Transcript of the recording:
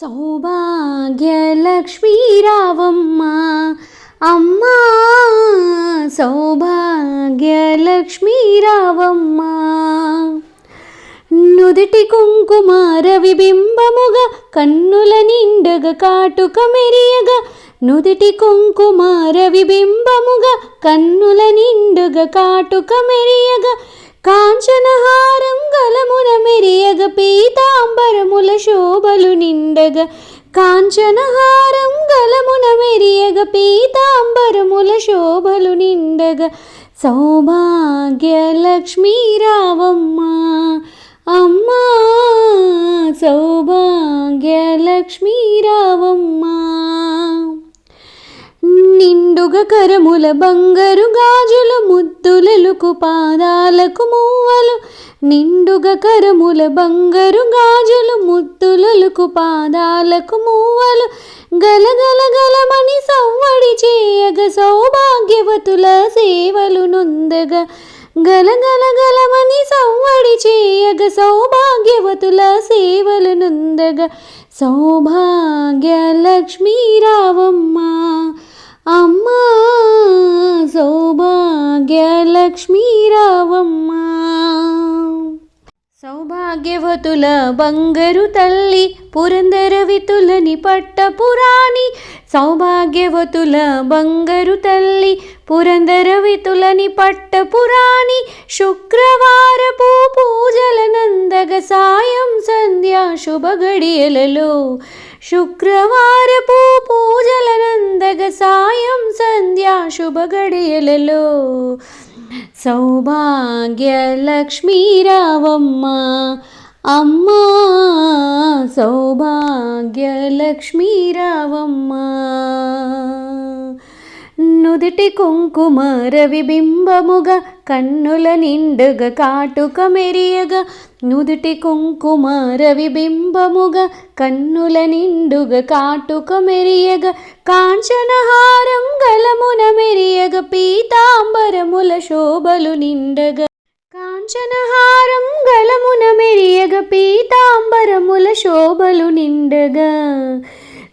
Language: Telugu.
సౌభాగ్యలక్ష్మీరావమ్మ. అమ్మా సౌభాగ్యలక్ష్మీ నుదుటి నుదిటి కుంకుమార విబింబముగా కన్నుల నిండగ కాటుక మెరియగా. నుదుటి కుంకుమార విబింబముగా కన్నుల నిండుగ కాటుక మెరియగా. కాంచనహా శోభలు నిండగ కాంచనహారం గలమున మెరియగ పీతాంబరముల శోభలు నిండగ సౌభాగ్యలక్ష్మీ రావమ్మ అమ్మా సౌభాగ్యలక్ష్మీ రావమ్మ. నిండుగ కరముల బంగారు గాజుల ముద్దులకు పాదాలకు మూవలు. నిండుగ కరముల బంగారు గాజులు ముద్దులకు పాదాలకు మూవలు. గలగల గలమని సవ్వడి చేయగ సౌభాగ్యవతుల సేవలు నొందగా. గలగల గలమని సవ్వడి చేయగ సౌభాగ్యవతుల సేవలు నొందగా. సౌభాగ్య లక్ష్మీరావం సౌభాగ్యలక్ష్మీ రావమ్మ సౌభాగ్యవతుల బంగరు తల్లి పురందర వితులని పట్టపురాణి సౌభాగ్యవతుల బంగరు తల్లి పురందర వితులని పట్టపురాణి శుక్రవారపు పూజల నందగ సాయం సంధ్యా శుభ గడియలలో. శుక్రవారపు సంధ్యా శుభ గడియలలో సౌభాగ్యలక్ష్మీ రావమ్మ అమ్మా సౌభాగ్యలక్ష్మీ నుదిటి కుంకుమార విబింబముగా కన్నుల నిండుగ కాటుక మెరియగా నుదుటి కుంకుమార విబింబముగా కన్నుల నిండుగ కాటుక మెరియగ కాంచనహారం గలమున మెరియగ పీతాంబరముల శోభలు నిండగ కాంచనహారం గలమున మెరియగ పీతాంబరముల శోభలు నిండగా